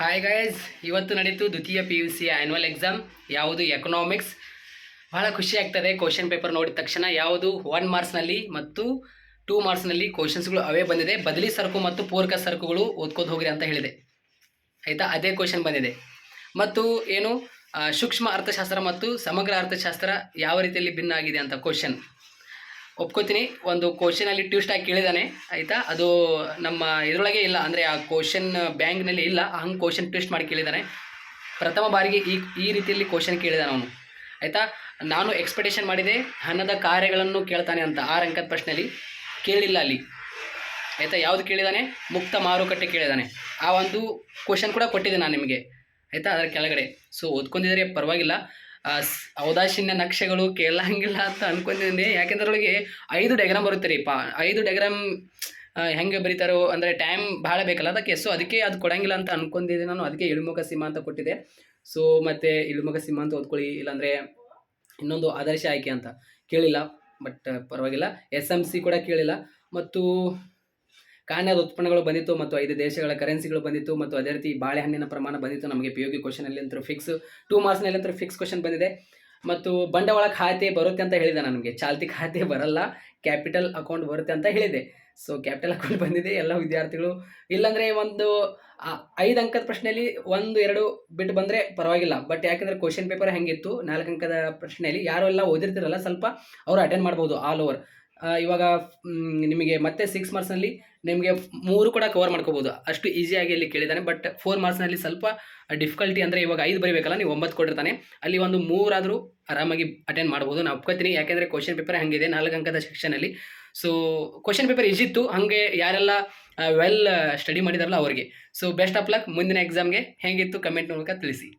Hi guys ಇವತ್ತು ನಡೀತು ದ್ವಿತೀಯ P U C annual exam ಯಾವುದು ಎಕನಾಮಿಕ್ಸ್ ಬಹಳ ಖುಷಿ ಆಗ್ತದೆ ಕ್ವಶನ್ ಪೇಪರ್ ನೋಡಿದ ತಕ್ಷಣ, ಯಾವುದು ಒನ್ ಮಾರ್ಕ್ಸ್ನಲ್ಲಿ ಮತ್ತು ಟೂ ಮಾರ್ಕ್ಸ್ನಲ್ಲಿ ಕ್ವಶನ್ಸ್ಗಳು ಅವೇ ಬಂದಿದೆ. ಬದಲಿ ಸರಕು ಮತ್ತು ಪೂರಕ ಸರಕುಗಳು ಓದ್ಕೋದು ಹೋಗಿರಿ ಅಂತ ಹೇಳಿದೆ. ಆಯಿತಾ? ಅದೇ ಕ್ವಶನ್ ಬಂದಿದೆ. ಮತ್ತು ಏನು ಸೂಕ್ಷ್ಮ ಅರ್ಥಶಾಸ್ತ್ರ ಮತ್ತು ಸಮಗ್ರ ಅರ್ಥಶಾಸ್ತ್ರ ಯಾವ ರೀತಿಯಲ್ಲಿ ಭಿನ್ನ ಆಗಿದೆ ಅಂತ ಕ್ವಶನ್ ಒಪ್ಕೋತೀನಿ. ಒಂದು ಕ್ವಶನಲ್ಲಿ ಟ್ಯೂಸ್ಟ್ ಆಗಿ ಕೇಳಿದಾನೆ. ಆಯಿತಾ? ಅದು ನಮ್ಮ ಇದರೊಳಗೆ ಇಲ್ಲ. ಅಂದರೆ ಆ ಕ್ವಶನ್ ಬ್ಯಾಂಕ್ನಲ್ಲಿ ಇಲ್ಲ. ಹಂಗೆ ಕ್ವಶನ್ ಟ್ವಿಸ್ಟ್ ಮಾಡಿ ಕೇಳಿದ್ದಾನೆ ಪ್ರಥಮ ಬಾರಿಗೆ ಈ ಈ ರೀತಿಯಲ್ಲಿ ಕ್ವಶನ್ ಕೇಳಿದಾನೆ ಅವನು. ಆಯಿತಾ? ನಾನು ಎಕ್ಸ್ಪೆಕ್ಟೇಷನ್ ಮಾಡಿದೆ. ಹಣದ ಕಾರ್ಯಗಳನ್ನು ಕೇಳ್ತಾನೆ ಅಂತ ಆರು ಅಂಕದ ಪ್ರಶ್ನೆಯಲ್ಲಿ ಕೇಳಿಲ್ಲ ಅಲ್ಲಿ. ಆಯಿತಾ? ಯಾವುದು ಕೇಳಿದಾನೆ? ಮುಕ್ತ ಮಾರುಕಟ್ಟೆ ಕೇಳಿದಾನೆ. ಆ ಒಂದು ಕ್ವಶನ್ ಕೂಡ ಕೊಟ್ಟಿದ್ದೆ ನಾನು ನಿಮಗೆ. ಆಯಿತಾ? ಅದರ ಕೆಳಗಡೆ. ಸೊ ಓದ್ಕೊಂಡಿದ್ರೆ ಪರವಾಗಿಲ್ಲ. ಔದಾಸೀನ್ಯ ನಕ್ಷೆಗಳು ಕೇಳಂಗಿಲ್ಲ ಅಂತ ಅನ್ಕೊಂಡಿದ್ದೀನಿ. ಯಾಕೆಂದ್ರೆ ಅದರೊಳಗೆ ಐದು ಡೆಗ್ರಾಮ್ ಬರುತ್ತೆ ರೀ ಪಾ, ಐದು ಡೆಗ್ರಾಮ್ ಹೆಂಗೆ ಬರೀತಾರೋ, ಅಂದರೆ ಟೈಮ್ ಭಾಳ ಬೇಕಲ್ಲ ಅದಕ್ಕೆ. ಸೊ ಅದಕ್ಕೆ ಅದು ಕೊಡಂಗಿಲ್ಲ ಅಂತ ಅನ್ಕೊಂಡಿದ್ದೆ ನಾನು. ಅದಕ್ಕೆ ಇಳುಮುಖ ಸಿಂಹ ಅಂತ ಕೊಟ್ಟಿದ್ದೆ. ಸೊ ಮತ್ತು ಇಳುಮುಖ ಸಿಂಹ ಅಂತ ಓದ್ಕೊಳ್ಳಿ. ಇಲ್ಲಾಂದರೆ ಇನ್ನೊಂದು ಆದರ್ಶ ಆಯ್ಕೆ ಅಂತ. ಕೇಳಿಲ್ಲ ಬಟ್ ಪರವಾಗಿಲ್ಲ. ಎಸ್ ಎಂ ಸಿ ಕೂಡ ಕೇಳಿಲ್ಲ. ಮತ್ತು ಕಾಣ್ಯದ ಉತ್ಪನ್ನಗಳು ಬಂದಿತ್ತು ಮತ್ತು ಐದು ದೇಶಗಳ ಕರೆನ್ಸಿಗಳು ಬಂದಿತ್ತು ಮತ್ತು ಅದೇ ರೀತಿ ಬಾಳೆಹಣ್ಣಿನ ಪ್ರಮಾಣ ಬಂದಿತ್ತು. ನಮಗೆ ಪಿ ಯು ಕ್ವಶನಲ್ಲಿ ಅಂತೂ ಫಿಕ್ಸ್ ಟೂ ಮಾರ್ಕ್ಸ್ನಲ್ಲಿ ಅಂತೂ ಫಿಕ್ಸ್ ಕ್ವಶನ್ ಬಂದಿದೆ. ಮತ್ತು ಬಂಡವಾಳ ಖಾತೆ ಬರುತ್ತೆ ಅಂತ ಹೇಳಿದೆ ನಮಗೆ ಚಾಲ್ತಿ ಖಾತೆ ಬರಲ್ಲ ಕ್ಯಾಪಿಟಲ್ ಅಕೌಂಟ್ ಬರುತ್ತೆ ಅಂತ ಹೇಳಿದೆ. ಸೊ ಕ್ಯಾಪಿಟಲ್ ಅಕೌಂಟ್ ಬಂದಿದೆ, ಎಲ್ಲ ವಿದ್ಯಾರ್ಥಿಗಳು. ಇಲ್ಲಾಂದರೆ ಒಂದು ಐದು ಅಂಕದ ಪ್ರಶ್ನೆಯಲ್ಲಿ ಒಂದು, ಎರಡು ಬಿಟ್ಟು ಬಂದರೆ ಪರವಾಗಿಲ್ಲ. ಬಟ್ ಯಾಕಂದರೆ ಕ್ವಶನ್ ಪೇಪರ್ ಹೆಂಗಿತ್ತು, ನಾಲ್ಕು ಅಂಕದ ಪ್ರಶ್ನೆಯಲ್ಲಿ ಯಾರು ಎಲ್ಲ ಓದಿರ್ತಿರಲ್ಲ ಸ್ವಲ್ಪ, ಅವರು ಅಟೆಂಡ್ ಮಾಡ್ಬೋದು ಆಲ್ ಓವರ್ ಇವಾಗ ನಿಮಗೆ ಮತ್ತೆ ಸಿಕ್ಸ್ ಮಾರ್ಕ್ಸ್ನಲ್ಲಿ ನಿಮಗೆ ಮೂರು ಕೂಡ ಕವರ್ ಮಾಡ್ಕೋಬೋದು. ಅಷ್ಟು ಈಸಿಯಾಗಿ ಅಲ್ಲಿ ಕೇಳಿದ್ದಾನೆ ಬಟ್ ಫೋರ್ ಮಾರ್ಕ್ಸ್ನಲ್ಲಿ ಸ್ವಲ್ಪ ಡಿಫಿಕಲ್ಟಿ ಅಂದರೆ ಇವಾಗ ಐದು ಬರಿಬೇಕಲ್ಲ, ನೀವು ಒಂಬತ್ತು ಕೊಟ್ಟಿರ್ತಾನೆ. ಅಲ್ಲಿ ಒಂದು ಮೂರಾದರೂ ಆರಾಮಾಗಿ ಅಟೆಂಡ್ ಮಾಡ್ಬೋದು. ನಾನು ಒಪ್ಕೋತೀನಿ, ಯಾಕೆಂದರೆ ಕ್ವಶನ್ ಪೇಪರ್ ಹಂಗಿದೆ, ನಾಲ್ಕು ಅಂಕದ ಸೆಕ್ಷನಲ್ಲಿ ಸೊ ಕ್ವಶನ್ ಪೇಪರ್ ಇಜಿತ್ತು ಹಾಗೆ ಯಾರೆಲ್ಲ ವೆಲ್ ಸ್ಟಡಿ ಮಾಡಿದಾರಲ್ಲ ಅವರಿಗೆ. ಸೊ ಬೆಸ್ಟ್ ಆಫ್ ಲಕ್ ಮುಂದಿನ ಎಕ್ಸಾಮ್ಗೆ ಹೇಗಿತ್ತು ಕಮೆಂಟ್ ಮೂಲಕ ತಿಳಿಸಿ.